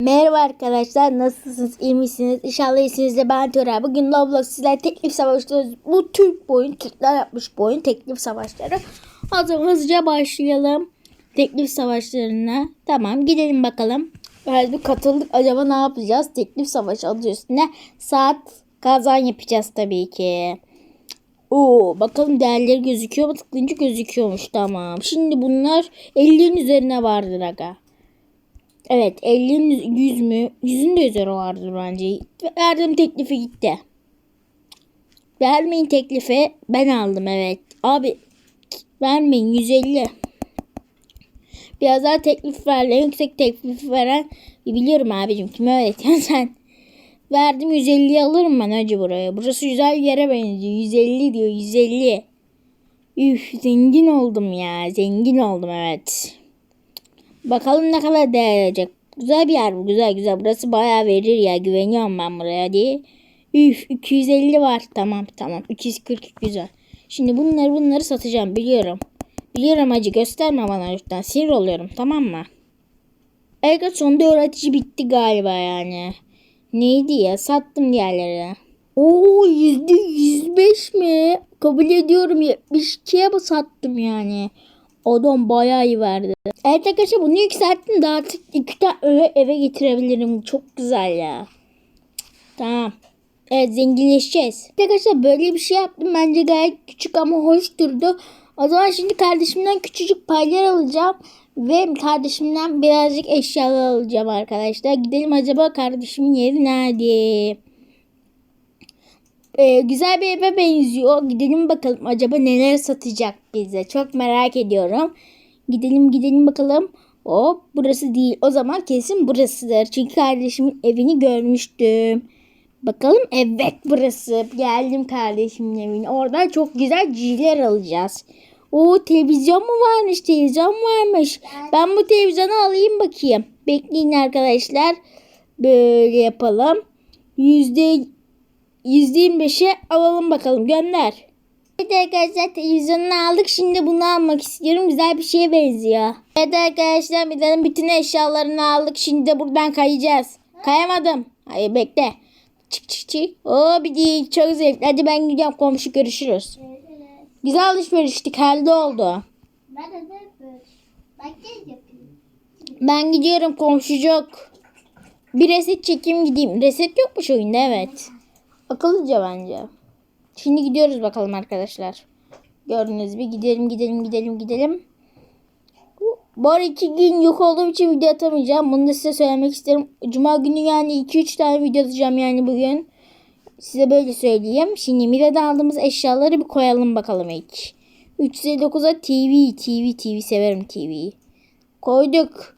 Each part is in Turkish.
Merhaba arkadaşlar nasılsınız iyi misiniz? İnşallah iyisinizdir ben Tura bugün Roblox sizler teklif savaşları bu Türk boyun Türkler yapmış bu oyun teklif savaşları. O hızlıca başlayalım teklif savaşlarına. Tamam gidelim bakalım. Bir katıldık. Acaba ne yapacağız? Teklif savaşı adı üstüne. Saat kazan yapacağız tabii ki. Oo, bakalım değerleri gözüküyor mu? Tıklayınca gözüküyormuş tamam. Şimdi bunlar 50'nin üzerine vardır aga Evet 50'nin 100 mü? 100'ün de üzeri vardır bence. Verdim teklifi gitti. Vermeyin teklifi. Ben aldım evet. Abi vermeyin 150. Biraz daha teklif ver. Yüksek teklifi veren biliyorum abicim. Kime öğretiyorsun sen? Verdim 150 alırım ben acı buraya. Burası güzel bir yere benziyor. 150 diyor 150. Üf zengin oldum ya. Zengin oldum evet. Bakalım ne kadar değer verecek. Güzel bir yer bu. Güzel güzel. Burası bayağı verir ya. Güveniyorum ben buraya diye. Üf 250 var. Tamam tamam. 240 güzel. Şimdi bunları bunları satacağım. Biliyorum. Biliyorum acı. Gösterme bana lütfen. Sinir oluyorum. Tamam mı? Evet sonunda öğretici bitti galiba yani. Neydi ya? Sattım diğerleri. Oo yüzde yüz beş mi? Kabul ediyorum. 72'ye sattım yani. Adam bayağı iyi verdi. Evet arkadaşlar bunu yükselttim de artık iki tane eve, getirebilirim. Çok güzel ya. Tamam. Evet zenginleşeceğiz. Arkadaşlar böyle bir şey yaptım. Bence gayet küçük ama hoş durdu. O zaman şimdi kardeşimden küçücük paylar alacağım. Ve kardeşimden birazcık eşyalar alacağım arkadaşlar. Gidelim acaba kardeşimin yeri nerede? Ee, güzel bir eve benziyor. Gidelim bakalım acaba neler satacak bize. Çok merak ediyorum. Gidelim gidelim bakalım. Hop burası değil. O zaman kesin burasıdır. Çünkü kardeşimin evini görmüştüm. Bakalım evet burası. Geldim kardeşimin evine. Oradan çok güzel ciller alacağız. O televizyon mu varmış? Televizyon varmış. Ben bu televizyonu alayım bakayım. Bekleyin arkadaşlar. Böyle yapalım. Yüzde %25'e alalım bakalım gönder. Evet arkadaşlar televizyonunu aldık. Şimdi bunu almak istiyorum. Güzel bir şeye benziyor. Evet arkadaşlar bir bütün eşyalarını aldık. Şimdi de buradan kayacağız. Kayamadım. Hayır bekle. Çık çık çık. Oo bir değil. Çok zevkli. Hadi ben gidiyorum komşu görüşürüz. Güzel alışveriştik. Halde oldu. Ben gidiyorum komşucuk. Bir reset çekeyim gideyim. Reset yokmuş oyunda evet. Akıllıca bence. Şimdi gidiyoruz bakalım arkadaşlar. Gördüğünüz gibi gidelim gidelim gidelim gidelim. Bu ara iki gün yok olduğum için video atamayacağım. Bunu da size söylemek isterim. Cuma günü yani 2-3 tane video atacağım yani bugün. Size böyle söyleyeyim. Şimdi Mira'da aldığımız eşyaları bir koyalım bakalım ilk. 359'a TV, TV, TV severim TV'yi. Koyduk.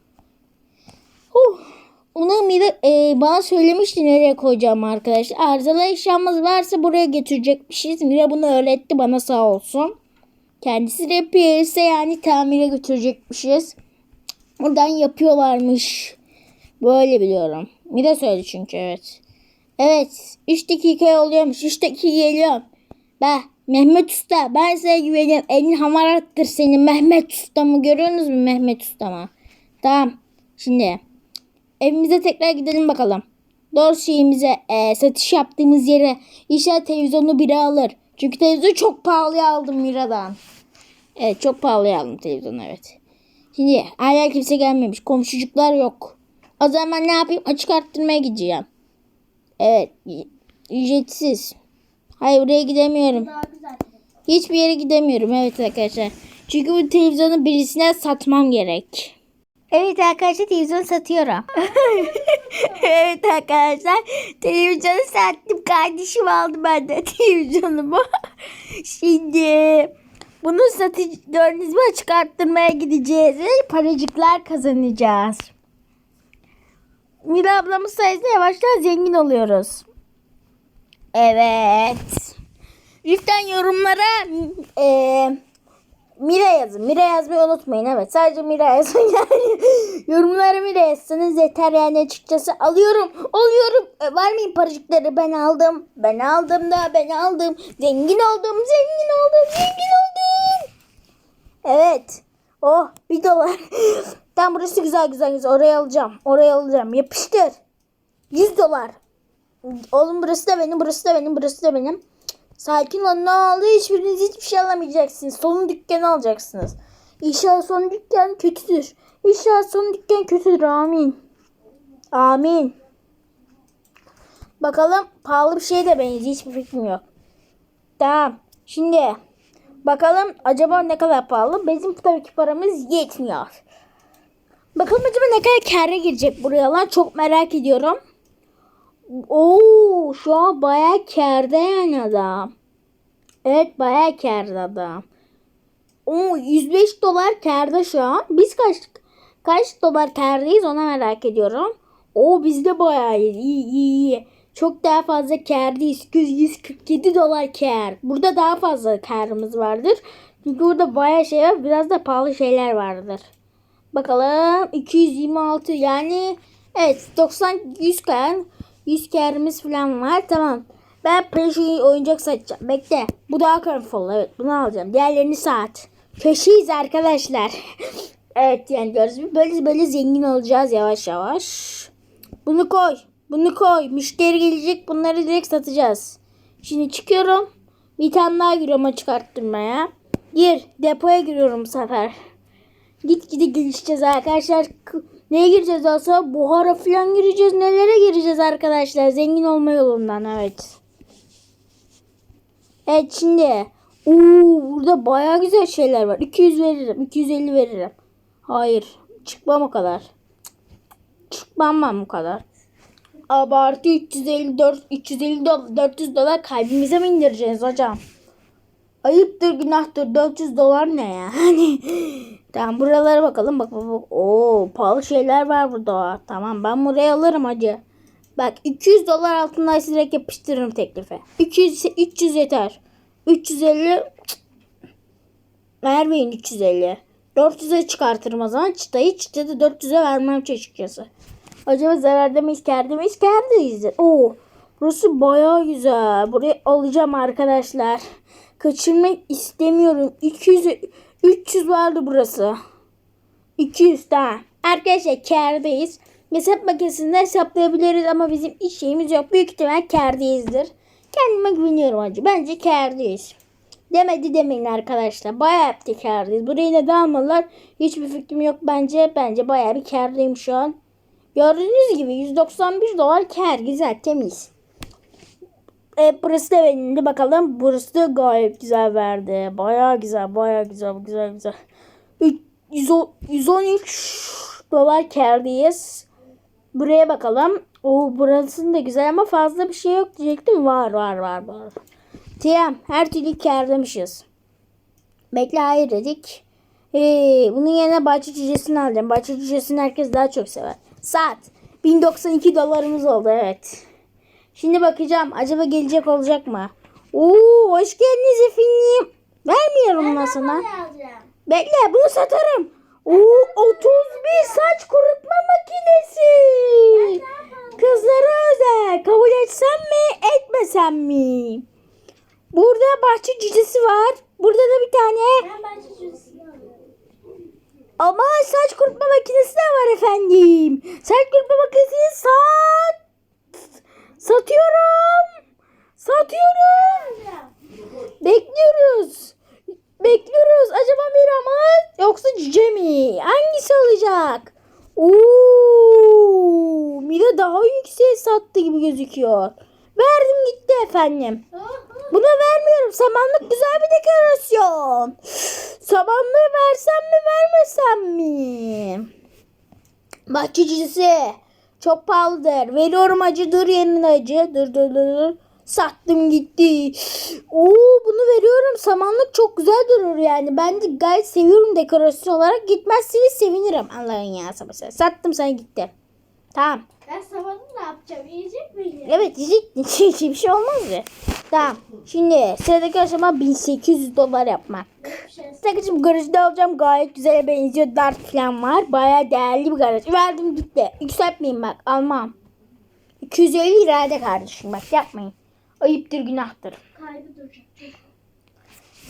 Huh. Onu Mira e, bana söylemişti nereye koyacağım arkadaşlar. Arızalı eşyamız varsa buraya götürecekmişiz. Mira bunu öğretti bana sağ olsun. Kendisi de ise yani tamire götürecekmişiz. Buradan yapıyorlarmış. Böyle biliyorum. Mira söyledi çünkü evet. Evet. 3 dakika oluyormuş. 3 dakika geliyorum. Be Mehmet Usta ben sana güveniyorum. Elin hamarattır senin Mehmet Usta mı? Görüyorsunuz mu Mehmet Usta mı? Tamam. Şimdi evimize tekrar gidelim bakalım. Doğru şeyimize e, satış yaptığımız yere inşallah televizyonu biri alır. Çünkü televizyonu çok pahalıya aldım Mira'dan. Evet çok pahalıya aldım televizyonu evet. Şimdi hala kimse gelmemiş. Komşucuklar yok. O zaman ben ne yapayım? Açık arttırmaya gideceğim. Evet. Ücretsiz. Hayır buraya gidemiyorum. Hiçbir yere gidemiyorum evet arkadaşlar. Çünkü bu televizyonu birisine satmam gerek. Evet arkadaşlar televizyon satıyorum. evet arkadaşlar televizyonu sattım. Kardeşim aldı benden televizyonumu. Şimdi bunu satıcılarınızı açık arttırmaya gideceğiz. Paracıklar kazanacağız. Mira ablamız sayesinde yavaştan zengin oluyoruz. Evet. Lütfen yorumlara eee Mira yazın. Mira yazmayı unutmayın. Evet sadece Mira yazın yani. Yorumlara Mira yazsanız yeter yani açıkçası. Alıyorum. Alıyorum. E, var mıyım paracıkları? Ben aldım. Ben aldım da ben aldım. Zengin oldum. Zengin oldum. Zengin oldum. Evet. Oh bir dolar. Tamam burası güzel güzel güzel. Oraya alacağım. Oraya alacağım. Yapıştır. 100 dolar. Oğlum burası da benim, burası da benim, burası da benim. Sakin olun ne oldu? Hiçbiriniz hiçbir şey alamayacaksınız. Son dükkanı alacaksınız. İnşallah son dükkan kötüdür. İnşallah son dükkan kötüdür. Amin. Amin. Bakalım pahalı bir şeye de benziyor. Hiçbir fikrim yok. Tamam. Şimdi bakalım acaba ne kadar pahalı? Bizim tabii ki paramız yetmiyor. Bakalım acaba ne kadar kâra girecek buraya lan? Çok merak ediyorum. Oo, şu an bayağı kârda yani adam. Evet bayağı kârda adam. Oo, 105 dolar kârda şu an. Biz kaç kaç dolar kârdayız ona merak ediyorum. Oo biz de bayağı iyi iyi iyi. Çok daha fazla kârdayız. 147 dolar kâr. Burada daha fazla kârımız vardır. Çünkü burada bayağı şey var. Biraz da pahalı şeyler vardır. Bakalım 226 yani evet 90 100 kar 100 karımız falan var tamam. Ben Precious oyuncak satacağım. Bekle. Bu daha colorful. Evet bunu alacağım. Diğerlerini saat. Köşeyiz arkadaşlar. evet yani gördüğünüz böyle böyle zengin olacağız yavaş yavaş. Bunu koy. Bunu koy. Müşteri gelecek. Bunları direkt satacağız. Şimdi çıkıyorum. Bir tane daha giriyorum açık arttırmaya. Gir. Depoya giriyorum bu sefer. Gitgide gelişeceğiz arkadaşlar. Neye gireceğiz aslında? Buhara falan gireceğiz. Nelere gireceğiz arkadaşlar? Zengin olma yolundan evet. Evet şimdi. Oo, burada baya güzel şeyler var. 200 veririm. 250 veririm. Hayır. Çıkmam o kadar. Çıkmam ben bu kadar. Abartı 354 350 dolar, 400 dolar kalbimize mi indireceğiz hocam? Ayıptır günahtır 400 dolar ne ya? Hani tamam buralara bakalım bak bak bak. Oo pahalı şeyler var burada. Tamam ben buraya alırım hacı. Bak 200 dolar altındaysa direkt yapıştırırım teklife. 200 ise 300 yeter. 350 cık. vermeyin 350. 400'e çıkartırım o zaman. Çıtayı çıtayı da 400'e vermem açıkçası. Acaba zararda mıyız kârda mıyız? Kârdayızdır. Oo burası baya güzel. Burayı alacağım arkadaşlar. Kaçırmak istemiyorum. 200 300 vardı burası. 200 daha. Arkadaşlar kârdayız. Hesap makinesinde hesaplayabiliriz ama bizim iş şeyimiz yok. Büyük ihtimal kârdayızdır. Kendime güveniyorum acı. Bence kârdayız. Demedi demeyin arkadaşlar. Bayağı bir kârdayız. Burayı neden almalılar? Hiçbir fikrim yok bence. Bence bayağı bir kârdayım şu an. Gördüğünüz gibi 191 dolar kâr. Güzel temiz. E, burası da benim bakalım. Burası da gayet güzel verdi. Baya güzel, baya güzel, güzel, güzel. Üç- 110 113 dolar kârdayız. Buraya bakalım. O burasının da güzel ama fazla bir şey yok diyecektim. Var, var, var, var. TM her türlü kârlamışız. Bekle hayır dedik. Ee, bunun yerine bahçe cücesini alacağım. Bahçe cücesini herkes daha çok sever. Saat. 1092 dolarımız oldu evet. Şimdi bakacağım. Acaba gelecek olacak mı? Oo, hoş geldiniz efendim. Vermiyorum ben sana. Bekle bunu satarım. Oo, 31 saç kurutma makinesi. Kızlara özel. Kabul etsem mi etmesem mi? Burada bahçe cücesi var. Burada da bir tane Ben bahçe ama saç kurutma makinesi de var efendim. Saç kurutma makinesini sat. Satıyorum. Satıyorum. Bekliyoruz. Bekliyoruz. Acaba Mira mı yoksa Cüce mi? Hangisi olacak? Oo, Mira daha yüksek sattı gibi gözüküyor. Verdim gitti efendim. Buna vermiyorum. Samanlık güzel bir dekorasyon. Samanlığı versem mi vermesem mi? Bahçecisi. Çok pahalıdır. Veriyorum acı dur yerine acı. Dur dur dur. dur. Sattım gitti. Oo bunu veriyorum. Samanlık çok güzel durur yani. Ben de gayet seviyorum dekorasyon olarak. Gitmezseniz sevinirim. Allah'ın ya sabah. Sattım sana gitti. Tamam. Ben sabahı ne yapacağım? Yiyecek miyim? Evet yiyecek bir şey olmaz ya. Tamam. Şimdi sıradaki aşama 1800 dolar yapmak. Sakıcım garajda alacağım. Gayet güzel benziyor. Dart falan var. Baya değerli bir garaj. Verdim gitti. Yükseltmeyin bak. Almam. 250 lirada kardeşim bak yapmayın. Ayıptır günahtır. Duracak.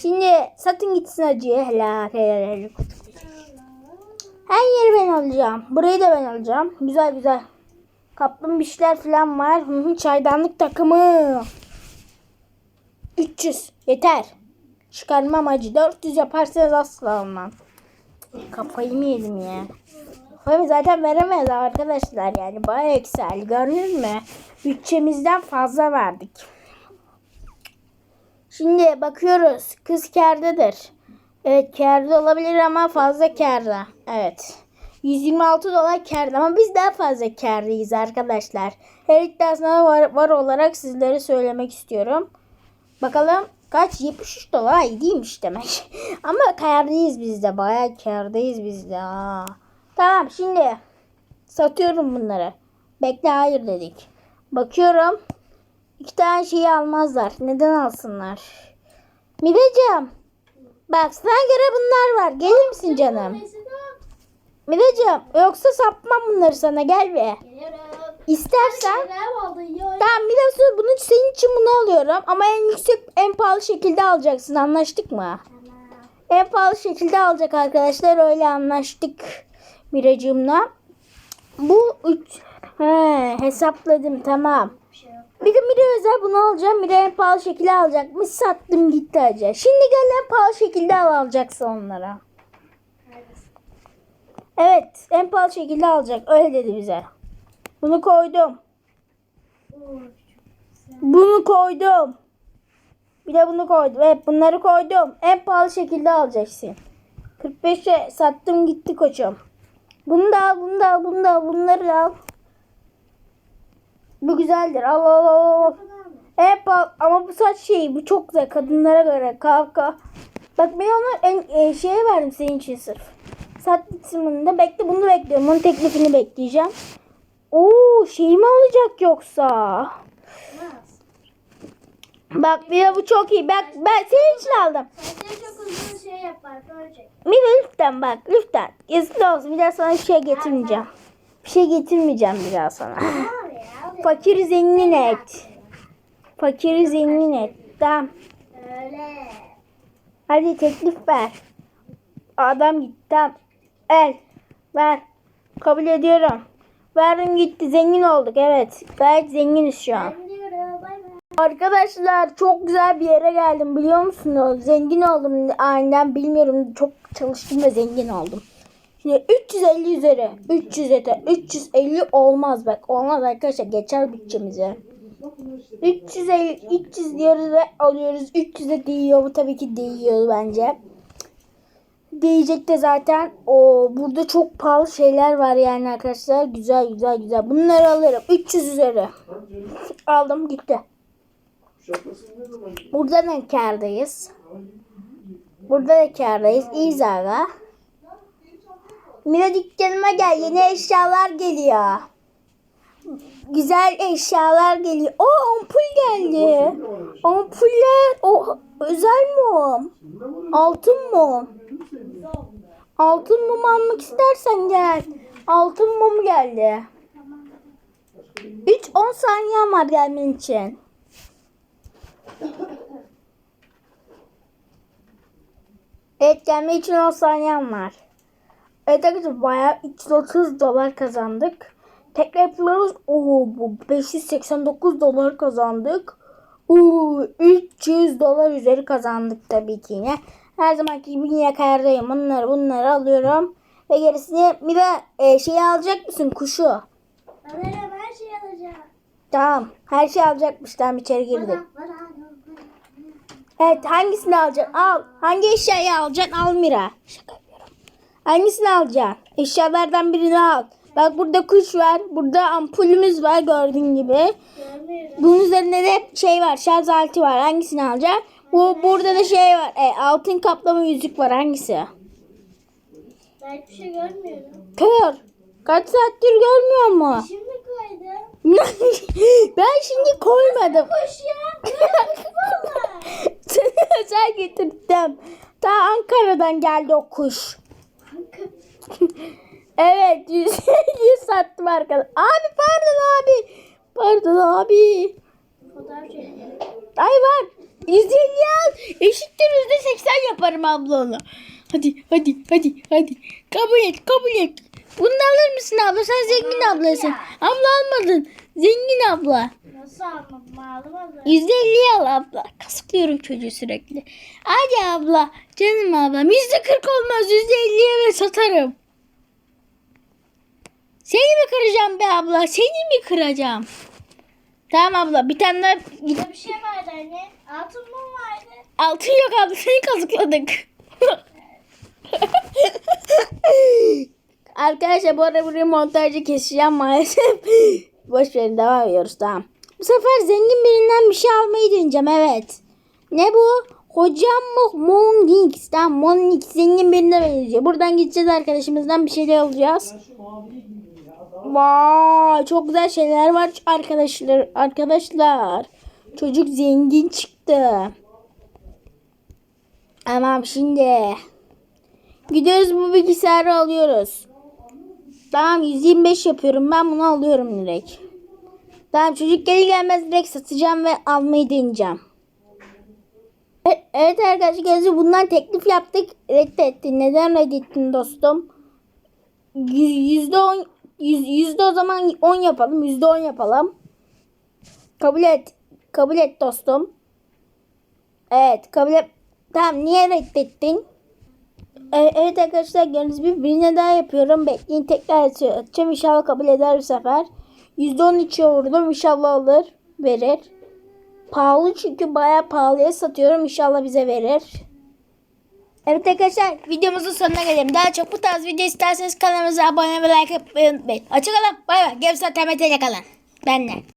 Şimdi satın gitsin acıya. Helal helal helal. Her yeri ben alacağım. Burayı da ben alacağım. Güzel güzel. Kaplumbağalar falan var. Hı hı, çaydanlık takımı. 300 yeter. Çıkarma amacı 400 yaparsanız asla almam. Kafayı mı yedim ya? Kafayı zaten veremez arkadaşlar yani bayağı yüksel. Gördünüz mü? Bütçemizden fazla verdik. Şimdi bakıyoruz. Kız kârdadır. Evet kârda olabilir ama fazla kârda. Evet. 126 dolar kârda ama biz daha fazla kârdayız arkadaşlar. Her iddiasına var, var olarak sizlere söylemek istiyorum. Bakalım kaç? 73 dolar iyi değilmiş demek. ama kârdayız biz de. Bayağı kârdayız biz de. Ha. Tamam şimdi satıyorum bunları. Bekle hayır dedik. Bakıyorum. İki tane şeyi almazlar. Neden alsınlar? Miracığım. Bak sana göre bunlar var. Gelir misin canım? Miracığım yoksa sapmam bunları sana gel be. Geliyorum. İstersen. Tamam sonra bunu senin için bunu alıyorum ama en yüksek en pahalı şekilde alacaksın anlaştık mı? En pahalı şekilde alacak arkadaşlar öyle anlaştık Miracığımla. Bu üç he, hesapladım tamam. Şey. Bir de Mira özel bunu alacağım. Mira en pahalı şekilde alacakmış. Sattım gitti acı. Şimdi gel en pahalı şekilde al alacaksın onlara. Evet en pahalı şekilde alacak. Öyle dedi bize. Bunu koydum. Bunu koydum. Bir de bunu koydum. Evet bunları koydum. En pahalı şekilde alacaksın. 45'e sattım gitti koçum. Bunu da al, bunu da al, bunu da al, bunları da al. Bu güzeldir. Al al al al. pahalı ama bu saç şeyi bu çok güzel kadınlara göre kavga. Bak ben onu en e, şeye verdim senin için sırf. Kısmında bekle bunu bekliyorum. Onun teklifini bekleyeceğim. Oo şey mi alacak yoksa? Bak de bu çok iyi. Bak ben senin için aldım. Saçları çok uzun şey yapar. Bir de lütfen bak lütfen. Yazıklı olsun bir daha sana bir şey getirmeyeceğim. Bir şey getirmeyeceğim bir daha sana. Fakiri zengin et. Fakiri zengin et. Tamam. Öyle. Hadi teklif ver. Adam gitti. Tamam. El. Ver. Kabul ediyorum. Verdim gitti. Zengin olduk. Evet. Gayet zenginiz şu an. Arkadaşlar çok güzel bir yere geldim biliyor musunuz? Zengin oldum aniden bilmiyorum. Çok çalıştım ve zengin oldum. Şimdi 350 üzeri. 300 yeter. 350 olmaz bak. Olmaz arkadaşlar. Geçer bütçemizi. 350 300 diyoruz ve alıyoruz. 300'e değiyor. Bu tabii ki değiyor bence. Değecek de zaten o burada çok pahalı şeyler var yani arkadaşlar. Güzel güzel güzel. Bunları alırım. 300 üzeri. Aldım gitti. Burada da kârdayız. Burada da kârdayız. İyiyiz aga. Mira dükkanıma gel. Yeni eşyalar geliyor. Güzel eşyalar geliyor. O ampul geldi. Ampuller. O özel mum. Altın mum. Altın mum almak istersen gel. Altın mum geldi. 3-10 saniye var gelmen için. Evet gelme için 10 saniyem var. Evet arkadaşlar bayağı 330 dolar kazandık. Tekrar yapıyoruz. Oo bu 589 dolar kazandık. Oo 300 dolar üzeri kazandık tabii ki yine. Her zamanki gibi yine kayardayım. Bunları bunları alıyorum. Ve gerisini bir de e, şey alacak mısın kuşu? Alırım her şeyi alacağım. Tamam. Her şey alacakmış. Tamam içeri bana. Evet hangisini alacaksın? Al. Hangi eşyayı alacaksın? Al Mira. Şaka yapıyorum. Hangisini alacaksın? Eşyalardan birini al. Bak burada kuş var. Burada ampulümüz var gördüğün gibi. Bunun üzerinde de şey var. Şarj aleti var. Hangisini alacaksın? Bu burada da şey var. E, altın kaplama yüzük var. Hangisi? Ben hiçbir şey görmüyorum. Kör. Kaç saattir görmüyor mu? Şimdi koydum. ben şimdi koymadım. Koş ya. Seni özel getirdim. Ta Ankara'dan geldi o kuş. Evet 150 sattım arkadaş. Abi pardon abi. Pardon abi. Ay var. 150 al. Eşittir %80 yaparım abla onu. Hadi hadi hadi hadi. Kabul et kabul et. Bunu da alır mısın abla? Sen zengin ablasın. Abla almadın. Zengin abla. Nasıl almadım ağlamadım. Yüzde elli al abla. Kasıklıyorum çocuğu sürekli. Hadi abla. Canım ablam. Yüzde kırk olmaz. Yüzde elliye ve satarım. Seni mi kıracağım be abla? Seni mi kıracağım? Tamam abla. Bir tane daha Bir şey vardı anne. Altın mum vardı. Altın yok abla seni kazıkladık. Arkadaşlar bu arada burayı montajı keseceğim maalesef. Boş verin devam ediyoruz tamam. Bu sefer zengin birinden bir şey almayı deneyeceğim evet. Ne bu? Hocam mı? Monix. Tamam Monix zengin birine benziyor. Buradan gideceğiz arkadaşımızdan bir şeyler alacağız. Çok güzel şeyler var arkadaşlar. Arkadaşlar. Çocuk zengin çıktı. Tamam şimdi. Gidiyoruz bu bilgisayarı alıyoruz. Tamam 125 yapıyorum. Ben bunu alıyorum direkt. Tamam çocuk geri gelmez direkt satacağım ve almayı deneyeceğim. E- Evet arkadaşlar gözü bundan teklif yaptık. Reddetti. Neden reddettin dostum? Yüz- Yüzde on, yüz- yüzde o zaman 10 yapalım. Yüzde 10 yapalım. Kabul et. Kabul et dostum. Evet kabul et. Tamam niye reddettin? E- Evet arkadaşlar gördüğünüz gibi birine daha yapıyorum. Bekleyin tekrar açacağım. İnşallah kabul eder bu sefer. %10 içiyor vurdum. İnşallah alır. Verir. Pahalı çünkü bayağı pahalıya satıyorum. İnşallah bize verir. Evet arkadaşlar videomuzun sonuna gelelim. Daha çok bu tarz video isterseniz kanalımıza abone ve like yapmayı unutmayın. Hoşçakalın. Bay bay. Gemsa TMT'yle kalın. Benle.